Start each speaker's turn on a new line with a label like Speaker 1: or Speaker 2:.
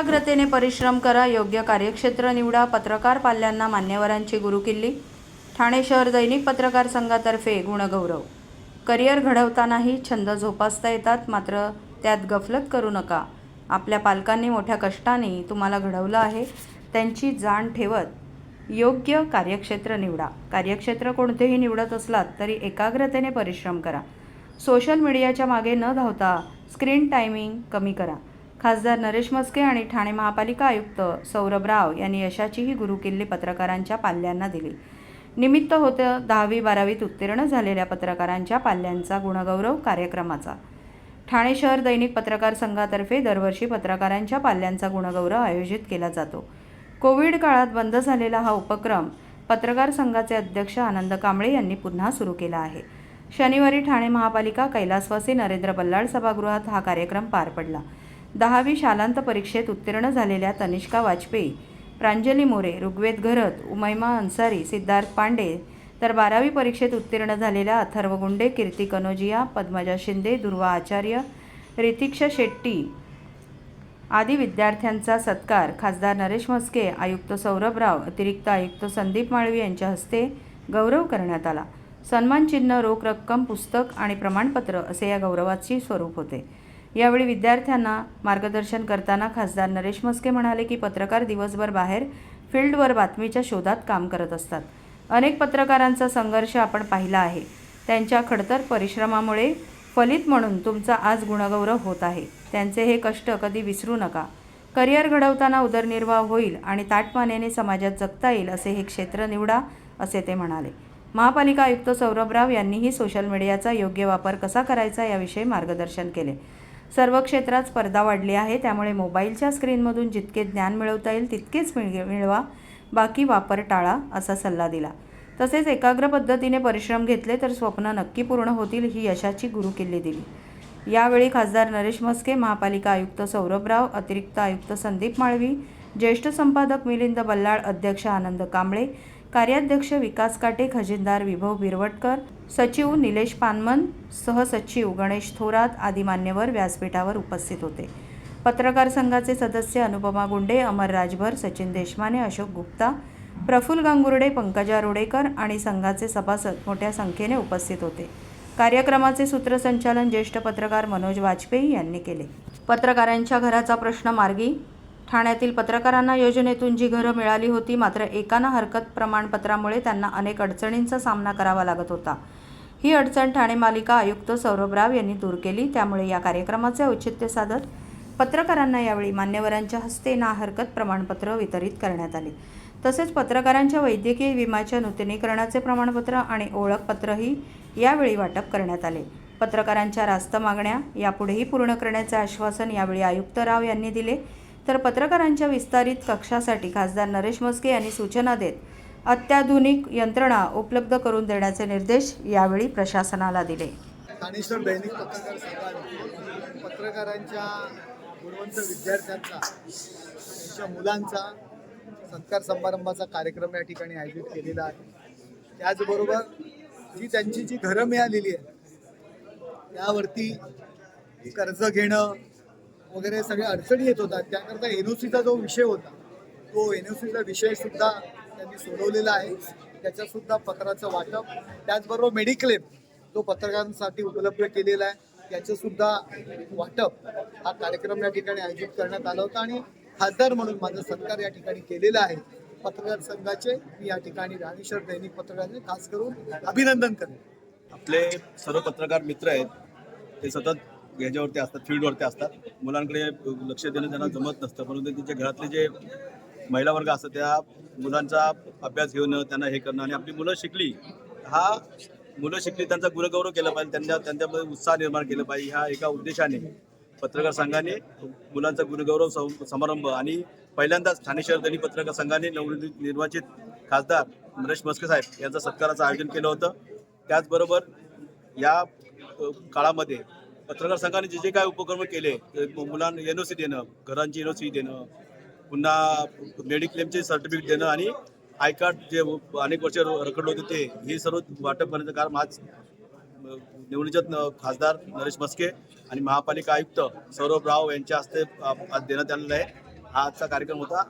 Speaker 1: एकाग्रतेने परिश्रम करा योग्य कार्यक्षेत्र निवडा पत्रकार पाल्यांना मान्यवरांची गुरुकिल्ली. ठाणे शहर दैनिक पत्रकार संघातर्फे गुणगौरव. करिअर घडवतानाही छंद जोपासता येतात मात्र त्यात गफलत करू नका. आपल्या पालकांनी मोठ्या कष्टाने तुम्हाला घडवलं आहे त्यांची जाण ठेवत. योग्य कार्यक्षेत्र निवडा. कार्यक्षेत्र कोणतेही निवडत असलात तरी एकाग्रतेने परिश्रम करा. सोशल मीडियाच्या मागे न धावता स्क्रीन टायमिंग कमी करा. खासदार नरेश मस्के आणि ठाणे महापालिका आयुक्त सौरभ राव यांनी यशाचीही गुरुकिल्ली पत्रकारांच्या पाल्यांना दिली. निमित्त होतं दहावी बारावीत उत्तीर्ण झालेल्या पत्रकारांच्या पाल्यांचा गुणगौरव कार्यक्रमाचा. ठाणे शहर दैनिक पत्रकार संघातर्फे दरवर्षी पत्रकारांच्या पाल्यांचा गुणगौरव आयोजित केला जातो. कोविड काळात बंद झालेला हा उपक्रम पत्रकार संघाचे अध्यक्ष आनंद कांबळे यांनी पुन्हा सुरू केला आहे. शनिवारी ठाणे महापालिका कैलासवासी नरेंद्र बल्लाळ सभागृहात हा कार्यक्रम पार पडला. दहावी शालांत परीक्षेत उत्तीर्ण झालेल्या तनिष्का वाजपेयी प्रांजली मोरे ऋग्वेद घरत उमैमा अन्सारी सिद्धार्थ पांडे तर बारावी परीक्षेत उत्तीर्ण झालेल्या अथर्व गुंडे कीर्ती कनोजिया पद्मजा शिंदे दुर्वा आचार्य रितिक्षा शेट्टी आदी विद्यार्थ्यांचा सत्कार खासदार नरेश मस्के आयुक्त सौरभ राव अतिरिक्त आयुक्त संदीप माळवी यांच्या हस्ते गौरव करण्यात आला. सन्मान चिन्ह रोख रक्कम पुस्तक आणि प्रमाणपत्र असे या गौरवाचे स्वरूप होते. यावेळी विद्यार्थ्यांना मार्गदर्शन करताना खासदार नरेश मस्के म्हणाले की पत्रकार दिवसभर बाहेर फील्डवर बातमीच्या शोधात काम करत असतात. अनेक पत्रकारांचा संघर्ष आपण पाहिला आहे. त्यांच्या खडतर परिश्रमामुळे फलित म्हणून तुमचा आज गुणगौरव होत आहे. त्यांचे हे कष्ट कधी विसरू नका. करिअर घडवताना उदरनिर्वाह होईल आणि ताटमानेने समाजात जगता येईल असे हे क्षेत्र निवडा असे ते म्हणाले. महापालिका आयुक्त सौरभ राव यांनीही सोशल मीडियाचा योग्य वापर कसा करायचा याविषयी मार्गदर्शन केले. सर्व क्षेत्रात स्पर्धा वाढली आहे. त्यामुळे मोबाईलच्या स्क्रीनमधून जितके ज्ञान मिळवता येईल तितकेच मिळ मिळवा. बाकी वापर टाळा असा सल्ला दिला. तसेच एकाग्र पद्धतीने परिश्रम घेतले तर स्वप्न नक्की पूर्ण होतील ही यशाची गुरुकिल्ली दिली. यावेळी खासदार नरेश मस्के महापालिका आयुक्त सौरभ राव अतिरिक्त आयुक्त संदीप माळवी ज्येष्ठ संपादक मिलिंद बल्लाळ अध्यक्ष आनंद कांबळे कार्याध्यक्ष विकास काटे खजिनदार विभव बिरवटकर सचिव निलेश पानमन सहसचिव गणेश थोरात आदी मान्यवर व्यासपीठावर उपस्थित होते. पत्रकार संघाचे सदस्य अनुपमा गुंडे अमर राजभर सचिन देशमाने अशोक गुप्ता प्रफुल गांगुर्डे पंकजा रोडेकर आणि संघाचे सभासद मोठ्या संख्येने उपस्थित होते. कार्यक्रमाचे सूत्रसंचालन ज्येष्ठ पत्रकार मनोज वाजपेयी यांनी केले. पत्रकारांच्या घराचा प्रश्न मार्गी ठाण्यातील पत्रकारांना योजनेतून जी घरं मिळाली होती मात्र एकाना हरकत प्रमाणपत्रामुळे त्यांना अनेक अडचणींचा सामना करावा लागत होता. ही अडचण ठाणे मालिका आयुक्त सौरभ राव यांनी दूर केली. त्यामुळे या कार्यक्रमाचे औचित्य साधत पत्रकारांना यावेळी मान्यवरांच्या हस्ते ना हरकत प्रमाणपत्र वितरित करण्यात आले. तसेच पत्रकारांच्या वैद्यकीय विम्याच्या नूतनीकरणाचे प्रमाणपत्र आणि ओळखपत्रही यावेळी वाटप करण्यात आले. पत्रकारांच्या रास्त मागण्या यापुढेही पूर्ण करण्याचे आश्वासन यावेळी आयुक्त राव यांनी दिले. तर पत्रकारांच्या विस्तारित कक्षासाठी खासदार नरेश मस्के यांनी सूचना देत अत्याधुनिक यंत्रणा उपलब्ध करून देण्याचे निर्देश यावेळी प्रशासनाला दिले.
Speaker 2: दैनिक पत्रकार संघाने पत्रकारांच्या गुणवंत विद्यार्थ्यांचा त्यांच्या मुलांचा सत्कार समारंभाचा कार्यक्रम या ठिकाणी आयोजित केलेला आहे. त्याचबरोबर जी त्यांची जी घरं मिळालेली आहेत त्यावरती कर्ज घेणं वगैरे सगळ्या अडचणी येत होतात त्याकरता एन ओ सीचा जो विषय होता तो एन ओ सीचा विषय सुद्धा त्यांनी सोडवलेला आहे. त्याच्यासुद्धा पत्राचं वाटप. त्याचबरोबर मेडिक्लेम जो पत्रकारांसाठी उपलब्ध केलेला आहे त्याचंसुद्धा वाटप हा कार्यक्रम या ठिकाणी आयोजित करण्यात आला होता आणि खासदार म्हणून माझा सत्कार या ठिकाणी केलेला आहे. पत्रकार संघाचे मी या ठिकाणी राणेश्वर दैनिक पत्रकारांचे खास करून अभिनंदन करेन
Speaker 3: आपले सर्व पत्रकार मित्र आहेत ते सतत याच्यावरती असतात फील्डवरती असतात. मुलांकडे लक्ष देणं त्यांना जमत नसतं परंतु त्यांच्या घरातले जे महिला वर्ग असतात त्या मुलांचा अभ्यास घेऊन त्यांना हे करणं आणि आपली मुलं शिकली हा मुलं शिकली त्यांचा गुणगौरव केला पाहिजे त्यांच्या त्यांच्यामध्ये उत्साह निर्माण केला पाहिजे ह्या एका उद्देशाने पत्रकार संघाने मुलांचा गुणगौरव समारंभ आणि पहिल्यांदाच ठाणे शहर दैनिक पत्रकार संघाने नवनिर्मित निर्वाचित खासदार नरेश मस्के साहेब यांचा सत्काराचं आयोजन केलं होतं. त्याचबरोबर या काळामध्ये पत्रकार संघाने जे जे काय उपक्रम केले ते मुलांना एन ओ सी देणं घरांची एन ओ सी देणं पुन्हा मेडिक्लेमचे सर्टिफिकेट देणं आणि आय कार्ड जे अनेक वर्ष रखडलं होते ते हे सर्व वाटप करण्याचं काम आज निवडणुकीत न- खासदार नरेश मस्के आणि महापालिका आयुक्त सौरभ राव यांच्या हस्ते आज देण्यात आलेलं आहे. हा आजचा कार्यक्रम होता.